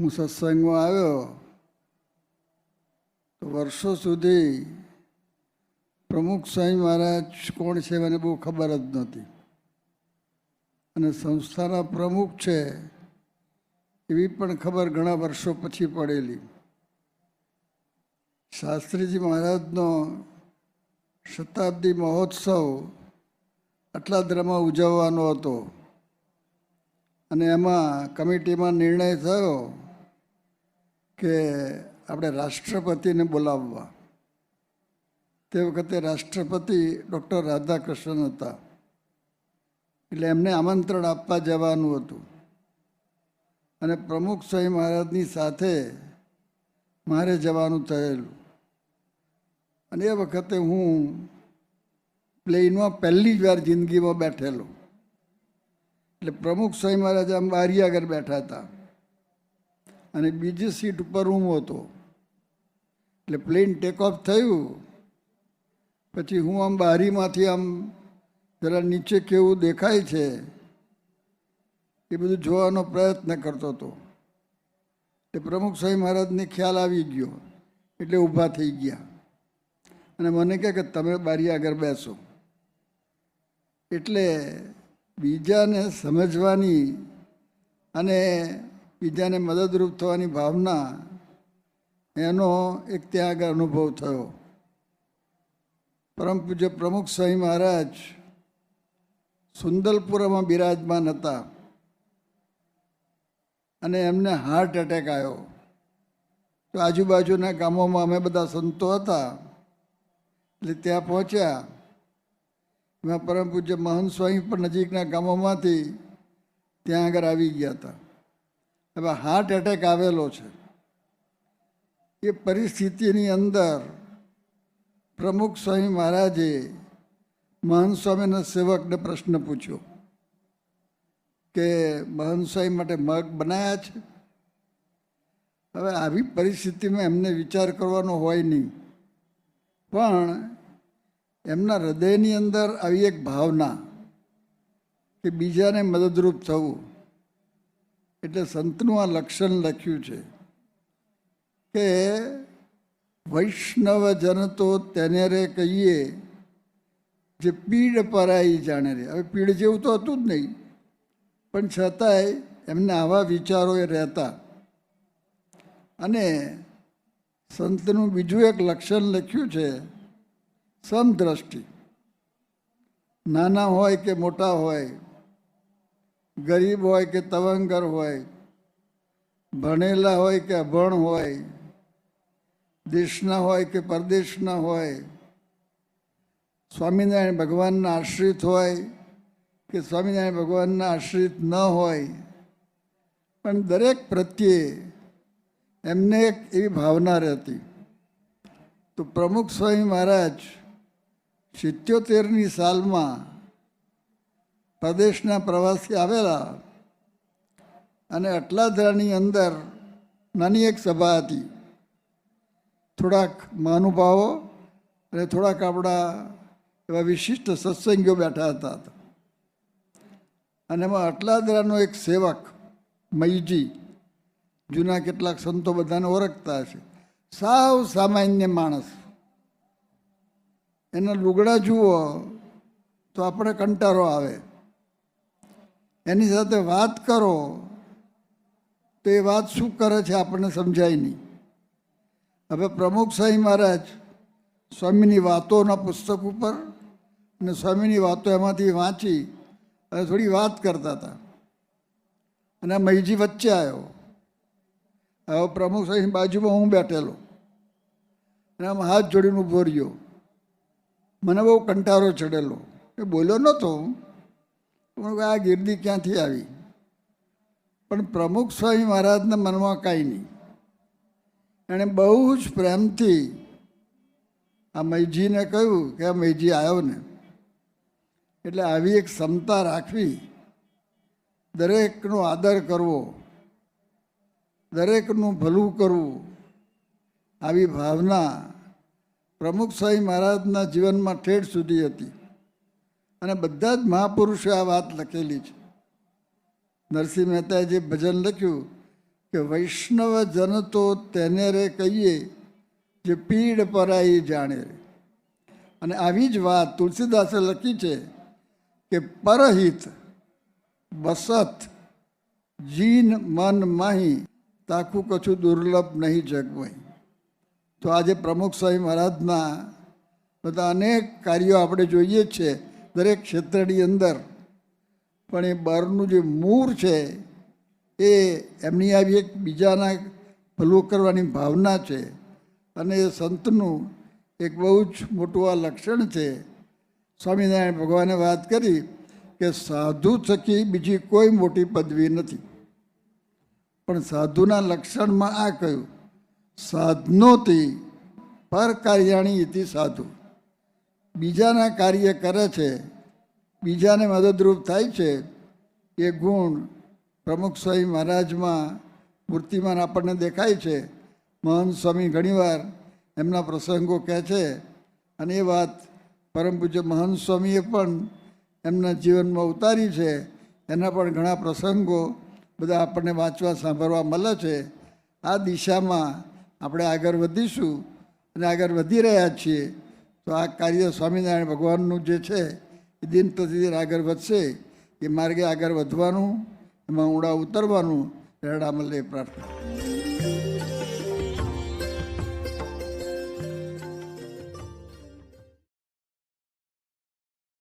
હું સત્સંગમાં આવ્યો, તો વર્ષો સુધી પ્રમુખ સ્વામી મહારાજ કોણ છે મને બહુ ખબર જ નહોતી. અને સંસ્થાના પ્રમુખ છે એવી પણ ખબર ઘણા વર્ષો પછી પડેલી. શાસ્ત્રીજી મહારાજનો શતાબ્દી મહોત્સવ અટલાદરામાં ઉજવવાનો હતો. અને એમાં કમિટીમાં નિર્ણય થયો. કે આપણે રાષ્ટ્રપતિને બોલાવવા. તે વખતે રાષ્ટ્રપતિ ડૉક્ટર રાધાકૃષ્ણન હતા. એટલે એમને આમંત્રણ આપવા જવાનું હતું. અને પ્રમુખ સ્વામી મહારાજની સાથે મારે જવાનું થયેલું. અને એ વખતે હું પ્લેનમાં પહેલી જ વાર જિંદગીમાં બેઠેલો. એટલે પ્રમુખ સ્વામી મહારાજ આમ બારી આગળ બેઠા હતા. અને બીજી સીટ ઉપર હું હતો. એટલે પ્લેન ટેક ઓફ થયું. પછી હું આમ બારીમાંથી આમ જરા નીચે કેવું દેખાય છે, એ બધું જોવાનો પ્રયત્ન કરતો હતો. એ પ્રમુખ સ્વામી મહારાજને ખ્યાલ આવી ગયો, એટલે ઊભા થઈ ગયા. અને મને કહે કે તમે બારી આગળ બેસો. એટલે બીજાને સમજવાની અને બીજાને મદદરૂપ થવાની ભાવના એનો એક ત્યાં આગળ અનુભવ થયો. પરમ પૂજ્ય પ્રમુખ સ્વામી મહારાજ સુંદલપુરમાં બિરાજમાન હતા. અને એમને હાર્ટ એટેક આવ્યો. તો આજુબાજુના ગામોમાં અમે બધા સંતો હતા. એટલે ત્યાં પહોંચ્યા. એમાં પરમ પૂજ્ય મહંત સ્વામી પણ નજીકના ગામોમાંથી ત્યાં આગળ આવી ગયા હતા. હવે હાર્ટ એટેક આવેલો છે. એ પરિસ્થિતિની અંદર પ્રમુખ સ્વામી મહારાજે મહંત સ્વામીના સેવકને પ્રશ્ન પૂછ્યો કે મહંત સ્વામી માટે મગ બનાયા છે? હવે આવી પરિસ્થિતિમાં એમને વિચાર કરવાનો હોય નહીં. પણ એમના હૃદયની અંદર આવી એક ભાવના કે બીજાને મદદરૂપ થવું એટલે સંતનું આ લક્ષણ લખ્યું છે કે વૈષ્ણવ જન તો તેને રે કહીએ જે પીડ પરાઈ જાણે રે. હવે પીડ જેવું તો હતું જ નહીં. પણ છતાંય એમને આવા વિચારો એ રહેતા. અને સંતનું બીજું એક લક્ષણ લખ્યું છે સમદ્રષ્ટિ. નાના હોય કે મોટા હોય ગરીબ હોય કે તવંગર હોય, ભણેલા હોય કે અભણ હોય, દેશના હોય કે પરદેશના હોય, સ્વામિનારાયણ ભગવાનના આશ્રિત હોય કે સ્વામિનારાયણ ભગવાનના આશ્રિત ન હોય, પણ દરેક પ્રત્યે એમને એક એવી ભાવના રહેતી. તો પ્રમુખ સ્વામી મહારાજ સિત્યોતેરની સાલમાં પ્રદેશના પ્રવાસી આવેલા અને અટલાદરાની અંદર નાની એક સભા હતી. થોડાક મહાનુભાવો અને થોડાક આપણા એવા વિશિષ્ટ સત્સંગીઓ બેઠા હતા. અને એમાં અટલાદરાનો એક સેવક મૈજી જૂના કેટલાક સંતો બધાને ઓળખતા છે સાવ સામાન્ય માણસ. એના લુગડા જુઓ તો આપણે કંટારો આવે. એની સાથે વાત કરો, તો એ વાત શું કરે છે આપણને સમજાય નહીં. હવે પ્રમુખ સાંઈ મહારાજ સ્વામીની વાતોના પુસ્તક ઉપર અને સ્વામીની વાતો એમાંથી વાંચી અને થોડી વાત કરતા હતા. અને મહીજી વચ્ચે આવ્યો. હવે પ્રમુખ સ્વામી બાજુમાં હું બેઠેલો. અને આમ હાથ જોડીને ઊભો રહ્યો. મને બહુ કંટારો ચડેલો. એ બોલ્યો નહોતો પણ આ ગીર્દી ક્યાંથી આવી? પણ પ્રમુખ સ્વામી મહારાજના મનમાં કાંઈ નહીં. એણે બહુ જ પ્રેમથી આ મૈજીને કહ્યું કે, આ મૈજી આવ્યો ને. એટલે આવી એક ક્ષમતા રાખવી, દરેકનો આદર કરવો, દરેકનું ભલું કરવું, આવી ભાવના પ્રમુખ સ્વામી મહારાજના જીવનમાં ઠેઠ સુધી હતી. અને બધા જ મહાપુરુષે આ વાત લખેલી છે. નરસિંહ મહેતાએ જે ભજન લખ્યું કે વૈષ્ણવ જન તો તેને રે કહીએ જે પીડ પરાઈ જાણે અને આવી જ વાત તુલસીદાસે લખી છે કે પરહિત બસત જીન મન માહી તાખું કછું દુર્લભ નહીં જગવાય તો આજે પ્રમુખ સ્વામી મહારાજના બધા અનેક કાર્યો આપણે જોઈએ જ છે. દરેક ક્ષેત્રની અંદર. પણ એ બહારનું જે મૂળ છે, એ એમની આવી એક બીજાના ભલું કરવાની ભાવના છે. અને એ સંતનું એક બહુ જ મોટું આ લક્ષણ છે. સ્વામિનારાયણ ભગવાને વાત કરી કે સાધુ થકી બીજી કોઈ મોટી પદવી નથી. પણ સાધુના લક્ષણમાં આ કહ્યું, સાધનોથી પર કાર્યાણી ઇતિ સાધુ. બીજાના કાર્ય કરે છે, બીજાને મદદરૂપ થાય છે, એ ગુણ પ્રમુખ સ્વામી મહારાજમાં મૂર્તિમાન આપણને દેખાય છે. મહંત સ્વામી ઘણીવાર એમના પ્રસંગો કહે છે અને એ વાત પરમ પૂજ્ય મહંત સ્વામીએ પણ એમના જીવનમાં ઉતારી છે. એના પણ ઘણા પ્રસંગો બધા આપણને વાંચવા, સાંભળવા મળે છે. આ દિશામાં આપણે આગળ વધીશું અને આગળ વધી રહ્યા છીએ. તો આ કાર્ય સ્વામિનારાયણ ભગવાનનું જે છે, એ દિન પ્રતિદિન આગળ વધશે. એ માર્ગે આગળ વધવાનું, એમાં ઊંડા ઉતરવાનું રેડામલ્લે પ્રાર્થના.